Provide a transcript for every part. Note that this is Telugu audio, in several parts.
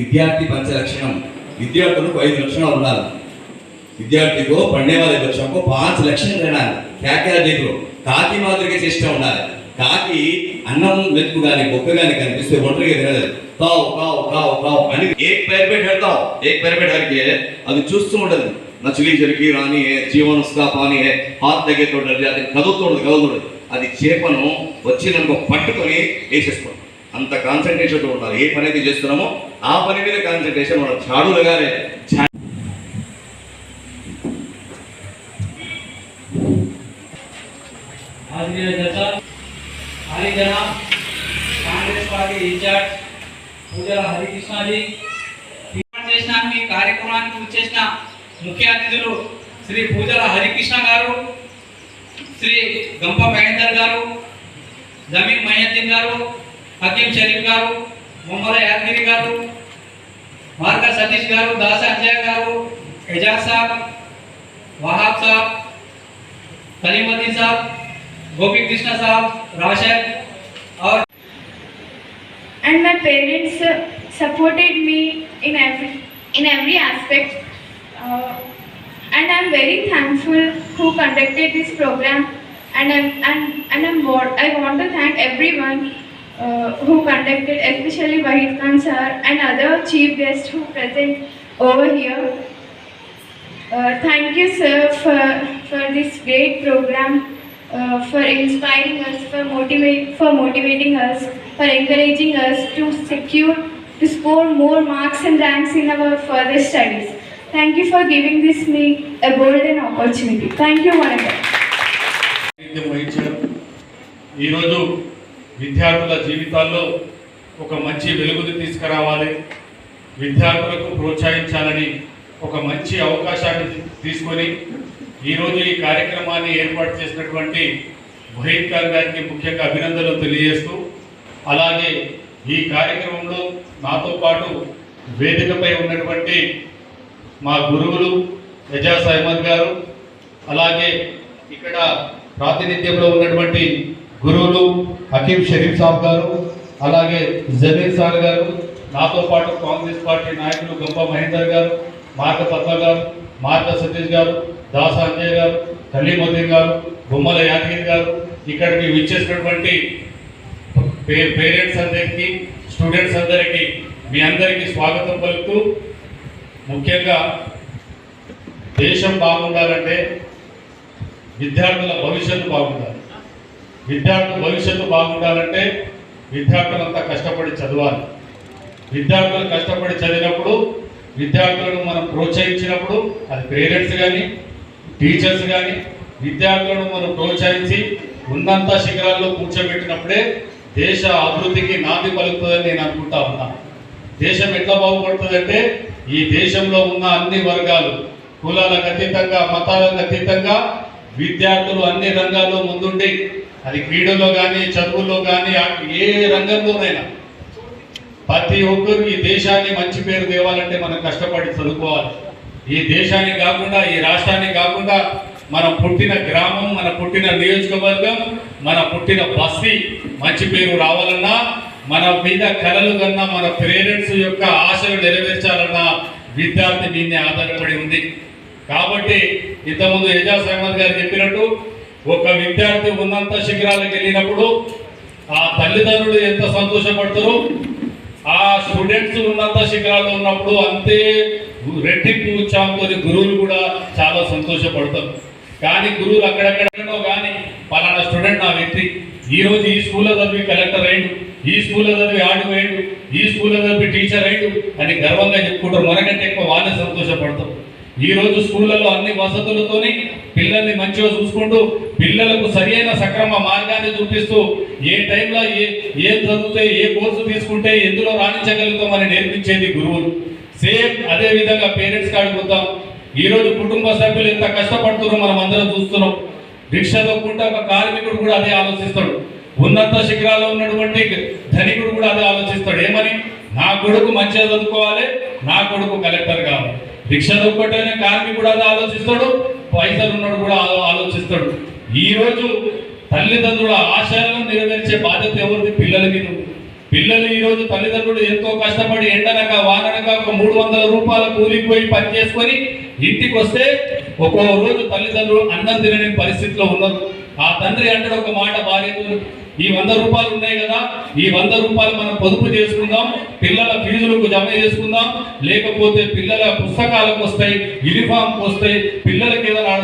విద్యార్థి పంచలక్షణం. విద్యార్థులకు ఐదు లక్షణాలు ఉండాలి. విద్యార్థికో పండేవాళ్ళ లక్షణంకో పాంచ్ లక్షణం తినాలి కేకేల కాకి మాదిరిగా చేస్తూ ఉండాలి. కాకి అన్నం వెతుకు కానీ గొప్ప కానీ కనిపిస్తే ఒంటరిగా తినలేదు. కావు కావు కావు కావు అని ఏ పేరు పెడతావు ఏ పేరు పెట్టడానికి అది చూస్తూ ఉండదు నచ్చలి జరిగి రాని జీవన పాని హాత్ దగ్గర అది కదులుతుండదు కదులుతుండదు అది చేపను వచ్చిన పట్టుకొని వేసేసుకోండి అంత కాన్సన్ట్రేషన్తో ఉంటారు. ఏ పని అయితే చేస్తున్నామో ఆ పని మీద కాన్సన్ట్రేషన్ మన చాడులుగానే హరిజన కాంగ్రెస్ పార్టీ ఇన్ఛార్జ్ పూజల హరికృష్ణాజీ. చేసిన మీ కార్యక్రమానికి వచ్చేసిన ముఖ్య అతిథులు శ్రీ పూజల హరికృష్ణ గారు శ్రీ గంప మహేందర్ గారు జమీన్ మహేందర్ గారు హకీం షరీఫ్ గారు ముమ్మల యాదగిరి గారు మార్క సతీష్ గారు దాస అంజయ్ గారు ఎజాజ్ సాబ్ వహాబ్ సాబ్ कलीमुद्दीन साहब गोपी कृष्णा साहब राशद और and my parents uh, supported me in every in every aspect uh, and i'm very thankful who conducted this program and i'm and, and I'm, wa- i want to thank everyone uh, who conducted especially Wahid Khan sir and other chief guests who present over here uh, thank you sir for for this great program uh, for inspiring us for motivate for motivating us for encouraging us to secure to score more marks and ranks in our further studies thank you for giving this me a golden opportunity thank you one again సాహిత్యం వహించడం ఈరోజు విద్యార్థుల జీవితాల్లో ఒక మంచి వెలుగుని తీసుకురావాలి. విద్యార్థులకు ప్రోత్సహించాలని ఒక మంచి అవకాశాన్ని తీసుకొని ఈరోజు ఈ కార్యక్రమాన్ని ఏర్పాటు చేసినటువంటి వహీద్ ఖాన్ గారికి ముఖ్యంగా అభినందనలు తెలియజేస్తూ అలాగే ఈ కార్యక్రమంలో నాతో పాటు వేదికపై ఉన్నటువంటి మా గురువులు ఎజాజ్ అహ్మద్ గారు అలాగే ఇక్కడ ప్రాతినిధ్యంలో ఉన్నటువంటి గురువులు హకీం షరీఫ్ సాబ్ గారు అలాగే జమీర్ సార్ గారు నాతో పాటు కాంగ్రెస్ పార్టీ నాయకులు గొప్ప మహేందర్ గారు మార్గ పద్మ గారు మార్గ సతీష్ గారు దాస అంజయ్ గారు కలీముద్దీన్ గారు బొమ్మల యాదగిరి గారు ఇక్కడికి విచ్చేసినటువంటి పే- పేరెంట్స్ అందరికీ స్టూడెంట్స్ అందరికీ మీ అందరికీ స్వాగతం పలుకుతూ ముఖ్యంగా దేశం బాగుండాలంటే విద్యార్థుల భవిష్యత్తు బాగుండాలి. విద్యార్థుల భవిష్యత్తు బాగుండాలంటే విద్యార్థులంతా కష్టపడి చదవాలి. విద్యార్థులు కష్టపడి చదివినప్పుడు విద్యార్థులను మనం ప్రోత్సహించినప్పుడు అది పేరెంట్స్ కానీ టీచర్స్ కానీ విద్యార్థులను మనం ప్రోత్సహించి ఉన్నంత శిఖరాల్లో కూర్చోబెట్టినప్పుడే దేశ అభివృద్ధికి నాంది పలుకుతుందని నేను అనుకుంటా ఉన్నాను దేశం ఎట్లా బాగుపడుతుందంటే ఈ దేశంలో ఉన్న అన్ని వర్గాలు కులాలకు అతీతంగా మతాలకు అతీతంగా విద్యార్థులు అన్ని రంగాల్లో ముందుండి అది క్రీడలో కానీ చదువుల్లో కానీ ఏ రంగంలోనైనా ప్రతి ఒక్కరు ఈ దేశాన్ని మంచి పేరు తేవాలంటే మనం కష్టపడి చదువుకోవాలి. ఈ దేశాన్ని కాకుండా ఈ రాష్ట్రాన్ని కాకుండా మనం పుట్టిన గ్రామం మన పుట్టిన నియోజకవర్గం మన పుట్టిన బస్తీ మంచి పేరు రావాలన్నా మన మీద కళలు కన్నా మన పేరెంట్స్ యొక్క ఆశలు నెరవేర్చాలన్నా విద్యార్థి దీన్ని ఆధారపడి ఉంది. కాబట్టి ఇంతకుముందు ఎజాజ్ అహ్మద్ గారు చెప్పినట్టు ఒక విద్యార్థి ఉన్నంత శిఖరాలకు వెళ్ళినప్పుడు ఆ తల్లిదండ్రులు ఎంత సంతోషపడతారు ఆ స్టూడెంట్స్ ఉన్నంత శిఖరాలు ఉన్నప్పుడు అంతే రెట్టింపు ఉత్సాహంతో గురువులు కూడా చాలా సంతోషపడతారు. కానీ గురువులు అక్కడెక్కడో కానీ పలానా స్టూడెంట్ నా వ్యక్తి ఈరోజు ఈ స్కూల్లో చదివి కలెక్టర్ అయ్యిండు ఈ స్కూల్లో చదివి ఆడిపోయాడు ఈ స్కూల్లో చదివి టీచర్ అయ్యిండు అని గర్వంగా చెప్పుకుంటారు. మనకంటే ఎక్కువ వాళ్ళే సంతోషపడతారు. ఈ రోజు స్కూళ్ళలో అన్ని వసతులతోని పిల్లల్ని మంచిగా చూసుకుంటూ పిల్లలకు సరైన సక్రమ మార్గాన్ని చూపిస్తూ ఏ టైంలో ఏ ఏం చదివితే ఏ కోర్సు తీసుకుంటే ఎందులో రాణించగలుగుతామని నేర్పించేది గురువులు. సేమ్ అదే విధంగా పేరెంట్స్ కాడికి ఈరోజు కుటుంబ సభ్యులు ఎంత కష్టపడుతున్నారో మనం అందరం చూస్తున్నాం. రిక్ష తొక్కుంటే ఒక కార్మికుడు కూడా అదే ఆలోచిస్తాడు. ఉన్నత శిఖరాల్లో ఉన్నటువంటి ధనికుడు కూడా అదే ఆలోచిస్తాడు. ఏమని? నా కొడుకు మంచిగా చదువుకోవాలి నా కొడుకు కలెక్టర్ కావాలి. రిక్ష తొక్కటైన కార్మికుడు అదే ఆలోచిస్తాడు పైసలు ఉన్నాడు కూడా ఆలోచిస్తాడు. ఈరోజు తల్లిదండ్రుల ఆశయాలను నెరవేర్చే బాధ్యత ఎవరిది? పిల్లల మీద పిల్లలు ఈరోజు తల్లిదండ్రులు ఎంతో కష్టపడి ఎండనక వాననక ఒక మూడు వందల రూపాయల కూలికి పోయి పని చేసుకొని ఇంటికి వస్తే ఒక్కో రోజు తల్లిదండ్రులు అన్నం తినని పరిస్థితిలో ఉన్నారు. ఆ తండ్రి అంటాడు ఒక మాట భార్యతో ఈ వంద రూపాయలు ఉన్నాయి కదా ఈ వంద రూపాయలు మనం పొదుపు చేసుకుందాం పిల్లల ఫీజులకు జమ చేసుకుందాం లేకపోతే పిల్లల పుస్తకాలకు వస్తాయి యూనిఫామ్కి వస్తాయి పిల్లలకి ఏదైనా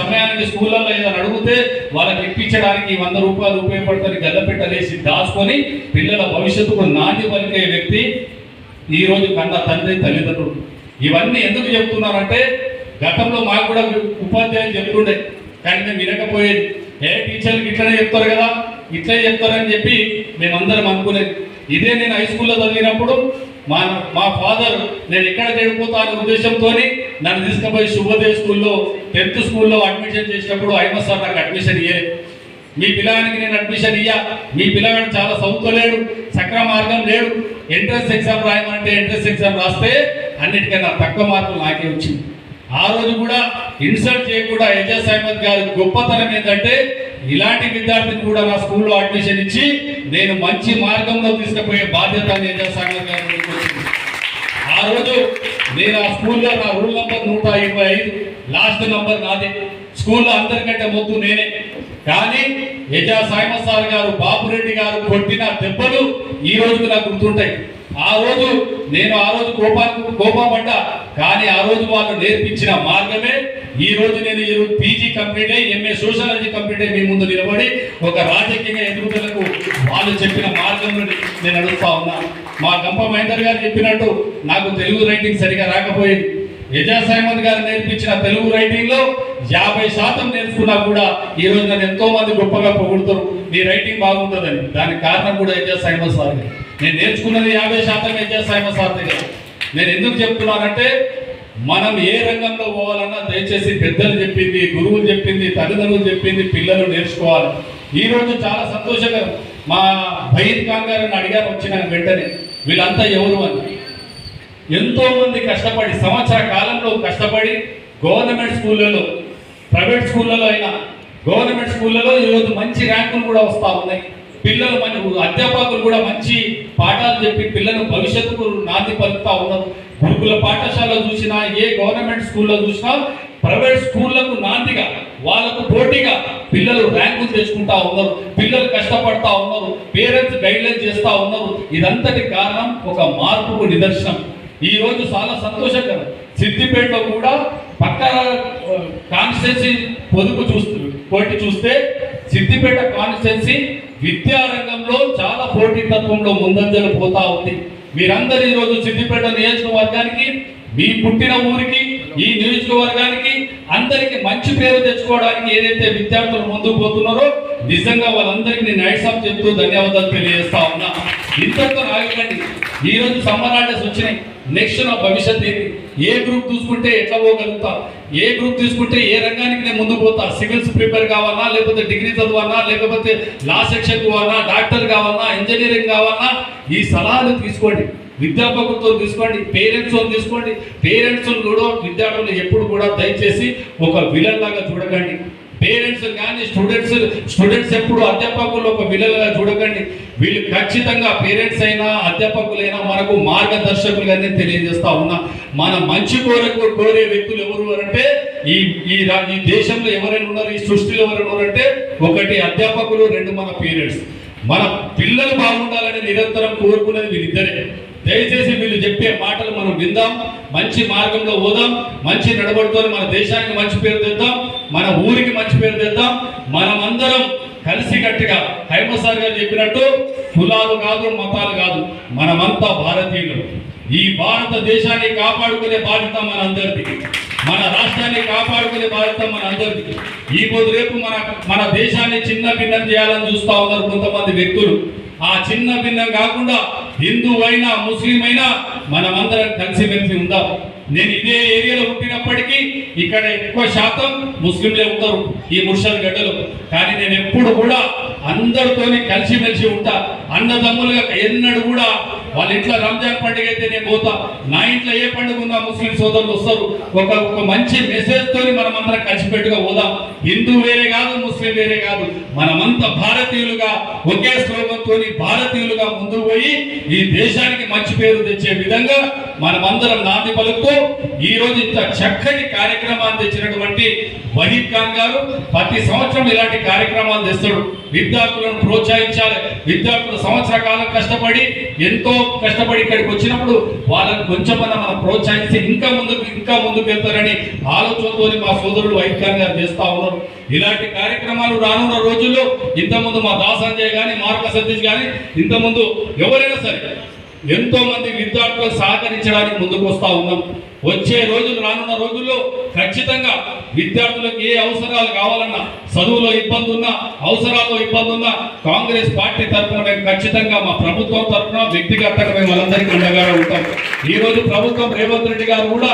సమయానికి స్కూళ్ళల్లో ఏదైనా అడిగితే వాళ్ళకి ఇప్పించడానికి ఈ వంద రూపాయలు ఉపయోగపడుతుంది గల్లపెట్టలేసి దాచుకొని పిల్లల భవిష్యత్తుకు నాంది పలికే వ్యక్తి ఈ రోజు కన్న తండ్రి తల్లిదండ్రులు. ఇవన్నీ ఎందుకు చెప్తున్నారంటే గతంలో మాకు కూడా ఉపాధ్యాయులు చెప్తుండే కానీ మేము వినకపోయేది. ఏ టీచర్లు ఇట్లనే చెప్తారు కదా ఇట్లే చెప్తారని చెప్పి మేమందరం అనుకునేది ఇదే నేను హై స్కూల్లో చదివినప్పుడు మా మా ఫాదర్ నేను ఎక్కడ చెడిపోతా అనే ఉద్దేశంతో నన్ను తీసుకుపోయి శుభోదయ స్కూల్లో టెన్త్ స్కూల్లో అడ్మిషన్ చేసినప్పుడు ఐమస్ సార్ నాకు అడ్మిషన్ ఇయ్యే మీ పిల్లగానికి నేను అడ్మిషన్ ఇయ్యా. మీ పిల్లగాడు చాలా చదువుకోలేడు సక్రమ మార్గం లేడు. ఎంట్రన్స్ ఎగ్జామ్ రాయమంటే ఎంట్రన్స్ ఎగ్జామ్ రాస్తే అన్నిటికన్నా తక్కువ మార్కులు నాకే వచ్చింది. ఆ రోజు కూడా ఇన్సల్ట్ చేయకుండా ఎజాజ్ అహ్మద్ గారి గొప్పతనం ఏంటంటే ఇలాంటి విద్యార్థి కూడా నా స్కూల్లో అడ్మిషన్ ఇచ్చి నేను మంచి మార్గంలో తీసుకుపోయే బాధ్యత ఎజాజ్ ఆ రోజు నేను ఆ స్కూల్లో నా రూల్ నంబర్ నూట ఇరవై ఐదు లాస్ట్ నంబర్ నాది. స్కూల్లో అందరికంటే ముందు నేనే. కానీ యజా సాయమ సార్ గారు బాపురెడ్డి గారు కొట్టిన దెబ్బలు ఈ రోజుకు నాకు గుర్తుంటాయి. ఆ రోజు నేను ఆ రోజు కోపానికి కోపపడ్డా కానీ ఆ రోజు వాళ్ళు నేర్పించిన మార్గమే ఈ రోజు నేను ఈ రోజు పీజీ కంప్లీట్ అయ్యి ఎంఏ సోషాలజీ కంప్లీట్ అయ్యి మీ ముందు నిలబడి ఒక రాజకీయ ఎదుగుదలకు వాళ్ళు చెప్పిన మార్గంలో నేను అడుగుతా ఉన్నా. మా గంప మహేందర్ గారు చెప్పినట్టు నాకు తెలుగు రైటింగ్ సరిగా రాకపోయింది. ఎజాజ్ అహ్మద్ గారు నేర్పించిన తెలుగు రైటింగ్లో యాభై శాతం నేర్చుకున్నా కూడా ఈ రోజు నన్ను ఎంతో మంది గొప్పగా పొగుడుతారు నీ రైటింగ్ బాగుంటుందని. దానికి కారణం కూడా ఎజాజ్ అహ్మద్ సార్. నేను నేర్చుకున్నది యాభై శాతం ఎజాజ్ అహ్మద్ సార్ దగ్గర నేను ఎందుకు చెప్తున్నానంటే మనం ఏ రంగంలో పోవాలన్నా దయచేసి పెద్దలు చెప్పింది గురువులు చెప్పింది తల్లిదండ్రులు చెప్పింది పిల్లలు నేర్చుకోవాలి. ఈ రోజు చాలా సంతోషంగా మా భయీద్ ఖాన్ గారిని అడిగారు వచ్చిన వెంటనే వీళ్ళంతా ఎవరు అని? ఎంతో మంది కష్టపడి సంవత్సర కాలంలో కష్టపడి గవర్నమెంట్ స్కూళ్ళలో ప్రైవేట్ స్కూళ్ళలో అయినా గవర్నమెంట్ స్కూళ్ళలో ఈరోజు మంచి ర్యాంకులు కూడా వస్తూ ఉన్నాయి. పిల్లలు మన అధ్యాపకులు కూడా మంచి పాఠాలు చెప్పి పిల్లలు భవిష్యత్తుకు నాంది పలుకుతూ ఉన్నారు. గురుకుల పాఠశాల చూసినా ఏ గవర్నమెంట్ స్కూల్లో చూసినా ప్రైవేట్ స్కూళ్ళకు నాందిగా వాళ్ళకు పోటీగా పిల్లలు ర్యాంకులు తెచ్చుకుంటా ఉన్నారు పిల్లలు కష్టపడతా ఉన్నారు పేరెంట్స్ గైడ్లైన్ చేస్తా ఉన్నారు. ఇదంతటి కారణం ఒక మార్పుకు నిదర్శనం. ఈ రోజు చాలా సంతోషకరం. సిద్దిపేటలో కూడా పక్క కాన్స్టిట్యున్సీ పొదుపు చూస్తూ పోటీ చూస్తే సిద్దిపేట కాన్స్టిట్యున్సీ విద్యారంగంలో చాలా పోటీతత్వంలో ముందంజలు పోతా ఉంది. మీరందరూ ఈరోజు సిద్దిపేట నియోజకవర్గానికి మీ పుట్టిన ఊరికి ఈ నియోజకవర్గానికి అందరికి మంచి పేరు తెచ్చుకోవడానికి ఏదైతే విద్యార్థులు ముందుకు పోతున్నారో నిజంగా వాళ్ళందరికీ నేను నైట్సాప్ చెప్తూ ధన్యవాదాలు తెలియజేస్తా ఉన్నా. ఇంతటితో ఆగకండి ఈ రోజు సమ్మర్ హాలిడేస్ వచ్చినాయి. నెక్స్ట్ నా భవిష్యత్ ఏంటి? ఏ గ్రూప్ చూసుకుంటే ఎట్లా పోగలుగుతా? ఏ గ్రూప్ తీసుకుంటే ఏ రంగానికి నేను ముందుకు పోతా? సివిల్స్ ప్రిపేర్ కావాలా? లేకపోతే డిగ్రీ చదవాలా? లేకపోతే లా సెక్షన్ కావాలా డాక్టర్ కావాలా? ఇంజనీరింగ్ కావాలా? ఈ సలహాలు తీసుకోండి. విద్యాపకులతో తీసుకోండి పేరెంట్స్తో తీసుకోండి. పేరెంట్స్ కూడా విద్యార్థులు ఎప్పుడు కూడా దయచేసి ఒక విలన్ లాగా చూడకండి. పేరెంట్స్ కానీ స్టూడెంట్స్ స్టూడెంట్స్ ఎప్పుడు అధ్యాపకులు ఒక విలన్గా చూడకండి. వీళ్ళు ఖచ్చితంగా పేరెంట్స్ అయినా అధ్యాపకులైనా మనకు మార్గదర్శకులుగానే తెలియజేస్తా ఉన్నా. మన మంచి కోరకు కోరే వ్యక్తులు ఎవరు అంటే ఈ ఈ ఈ దేశంలో ఎవరైనా ఉన్నారు ఈ సృష్టిలో ఎవరైనా ఉన్నారంటే ఒకటి అధ్యాపకులు రెండు మన పేరెంట్స్. మన పిల్లలు బాగుండాలని నిరంతరం కోరుకునేది వీళ్ళిద్దరే. దయచేసి వీళ్ళు చెప్పే మాటలు మనం విందాం మంచి మార్గంలో పోదాం మంచి నడబడితో మన దేశానికి మంచి పేరు తెద్దాం మన ఊరికి మంచి పేరు తెద్దాం మనమందరం కలిసి గట్టిగా హైమసార్ గారు చెప్పినట్టు కులాలు కాదు మతాలు కాదు మనమంతా భారతీయులు. ఈ భారతదేశాన్ని కాపాడుకునే బాధ్యత మనందరిది. మన రాష్ట్రాన్ని కాపాడుకునే బాధ్యత మనందరిది. ఈ పొద్దు రేపు మన మన దేశాన్ని చిన్న భిన్నం చేయాలని చూస్తా ఉన్నారు కొంతమంది వ్యక్తులు. ఆ చిన్న భిన్నం కాకుండా హిందూ అయినా ముస్లిం అయినా మనమందరం కలిసిమెలిసి ఉందాం. నేను ఇదే ఏరియాలో పుట్టినప్పటికీ ఇక్కడ ఎక్కువ శాతం ముస్లింలే ఉంటారు ఈ ముర్షద్ గడ్డలు. కానీ నేను ఎప్పుడు కూడా అందరితోనే కలిసిమెలిసి ఉంటా. అన్నదమ్ములుగా ఎన్నడూ కూడా వాళ్ళ ఇంట్లో రంజాన్ పండుగ అయితే నేను పోతా. నా ఇంట్లో ఏ పండుగ ఉందా ముస్లిం సోదరులు వస్తారు. ఒక ఒక మంచి మెసేజ్ తోని మనం అందరం కలిసిపెట్టుగా పోదాం. హిందూ వేరే కాదు ముస్లిం వేరే కాదు. మనమంతా భారతీయులుగా ఒకే శ్లోకంతో భారతీయులుగా ముందుకు పోయి ఈ దేశానికి మంచి పేరు తెచ్చే విధంగా మనమందరం నాంది పలుకుతూ ఈ రోజు ఇంత చక్కని కార్యక్రమాన్ని తెచ్చినటువంటి వహీద్ ఖాన్ గారు ప్రతి సంవత్సరం ఇలాంటి కార్యక్రమాలు తెస్తాడు విద్యార్థులను ప్రోత్సహించాలి. విద్యార్థులు సంవత్సర కాలం కష్టపడి ఎంతో కష్టపడి ఇక్కడికి వచ్చినప్పుడు వాళ్ళని కొంచెమన్నా మనం ప్రోత్సహిస్తే ఇంకా ముందుకు ఇంకా ముందుకు వెళ్తారని ఆలోచనతో మా సోదరుడు వహీద్ ఖాన్ గారు చేస్తా ఉన్నారు. ఇలాంటి కార్యక్రమాలు రానున్న రోజుల్లో ఇంతకుముందు మా దాసంజయ్ కానీ మార్క సతీష్ కానీ ఇంతకుముందు ఎవరైనా సరే ఎంతో మంది విద్యార్థులకు సహకరించడానికి ముందుకు వస్తూ ఉన్నాం. వచ్చే రోజులు రానున్న రోజుల్లో ఖచ్చితంగా విద్యార్థులకు ఏ అవసరాలు కావాలన్నా చదువులో ఇబ్బంది ఉన్నా అవసరాల్లో ఇబ్బంది ఉన్నా కాంగ్రెస్ పార్టీ తరఫున మేము ఖచ్చితంగా మా ప్రభుత్వం తరఫున వ్యక్తిగతంగా మేము వాళ్ళందరికీ అండగా ఉంటాం. ఈ రోజు ప్రభుత్వం రేవంత్ రెడ్డి గారు కూడా